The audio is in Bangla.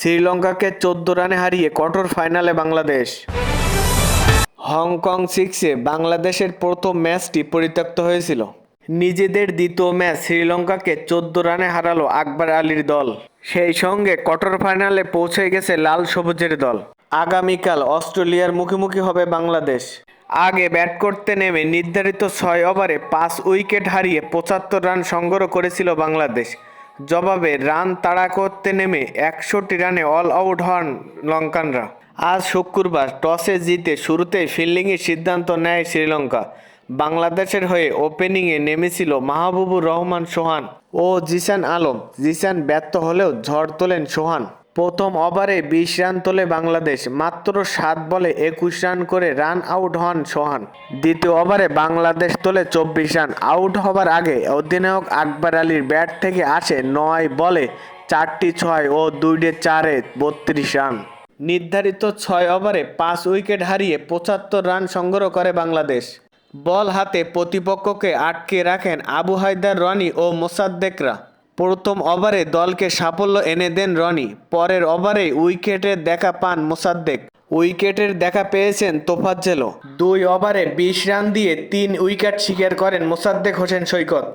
শ্রীলঙ্কাকে চোদ্দ রানে হারিয়ে কঠোর ফাইনালে বাংলাদেশ। হংকং সিক্সে বাংলাদেশের প্রথম ম্যাচটি পরিত্যক্ত হয়েছিল। নিজেদের দ্বিতীয় ম্যাচ শ্রীলঙ্কাকে চোদ্দ রানে হারালো আকবর আলীর দল। সেই সঙ্গে কোয়ার্টার ফাইনালে পৌঁছে গেছে লাল সবুজের দল। আগামীকাল অস্ট্রেলিয়ার মুখোমুখি হবে বাংলাদেশ। আগে ব্যাট করতে নেমে নির্ধারিত ছয় ওভারে পাঁচ উইকেট হারিয়ে পঁচাত্তর রান সংগ্রহ করেছিল বাংলাদেশ। জবাবে রান তাড়া করতে নেমে একশোটি রানে অল আউট হন লঙ্কানরা। আজ শুক্রবার টসে জিতে শুরুতেই ফিল্ডিংয়ের সিদ্ধান্ত নেয় শ্রীলঙ্কা। বাংলাদেশের হয়ে ওপেনিংয়ে নেমেছিল মাহবুবুর রহমান সোহান ও জিসান আলম। জিসান ব্যর্থ হলেও ঝড় তোলেন সোহান। প্রথম ওভারে বিশ রান তোলে বাংলাদেশ, মাত্র সাত বলে একুশ রান করে রান আউট হন সোহান। দ্বিতীয় ওভারে বাংলাদেশ তোলে চব্বিশ রান, আউট হবার আগে অধিনায়ক আকবর আলীর ব্যাট থেকে আসে নয় বলে চারটি ছয় ও দুইটে চারে বত্রিশ রান। নির্ধারিত ছয় ওভারে পাঁচ উইকেট হারিয়ে পঁচাত্তর রান সংগ্রহ করে বাংলাদেশ। বল হাতে প্রতিপক্ষকে আটকে রাখেন আবু হায়দার রনি ও মোসাদ্দেকরা। প্রথম ওভারে দলকে সাফল্য এনে দেন রনি, পরের ওভারে উইকেটের দেখা পান মোসাদ্দেক। উইকেটের দেখা পেয়েছেন তোফাজ্জেলো দুই ওভারে বিশ রান দিয়ে তিন উইকেট শিকার করেন মোসাদ্দেক হোসেন সৈকত।